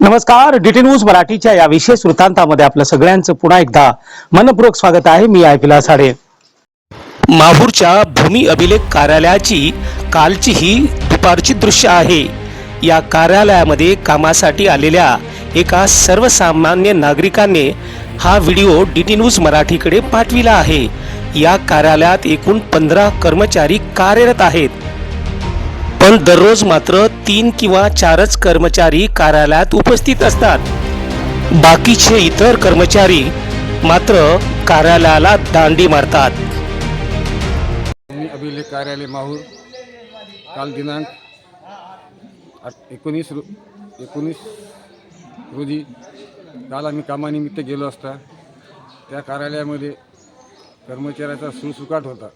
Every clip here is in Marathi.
नमस्कार डीटी न्यूज मराठीच्या या विशेष वृत्तांतामध्ये आपलं सगळ्यांचं पुन्हा एकदा मनपूर्वक स्वागत आहे. मी ऐकला साडे. माहूरच्या भूमी अभिलेख कार्यालयाची कालची ही दुपारची दृश्य आहे. या कार्यालयामध्ये कामासाठी आलेल्या एका सर्वसामान्य नागरिकाने हा व्हिडिओ डीटी न्यूज मराठीकडे पाठविला आहे. या कार्यालयात एकूण पंधरा कर्मचारी कार्यरत आहेत. पण दररोज मात्र तीन किंवा चारच कर्मचारी कार्यालयात उपस्थित असतात. बाकीचे इतर कर्मचारी मात्र कार्यालयाला दांडी मारतात. भूमी अभिलेख कार्यालय माहूर काल दिनांक आठ- एकोणीस रो एकोणीस रोजी काल आम्ही कामानिमित्त गेलो असता. त्या कार्यालयामध्ये कर्मचाऱ्याचा सुळसुकाट होता.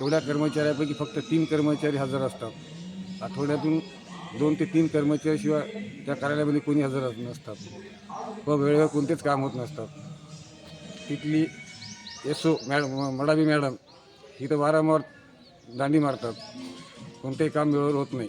तेवढ्या कर्मचाऱ्यापैकी फक्त तीन कर्मचारी हजर असतात. आठवड्यातून दोन ते तीन कर्मचाऱ्याशिवाय त्या कार्यालयामध्ये कोणी हजर नसतात. व वेळेवर कोणतेच काम होत नसतात. तिथली S O madam Madavi madam इथं वारंवार दांडी मारतात. कोणतेही काम वेळेवर होत नाही.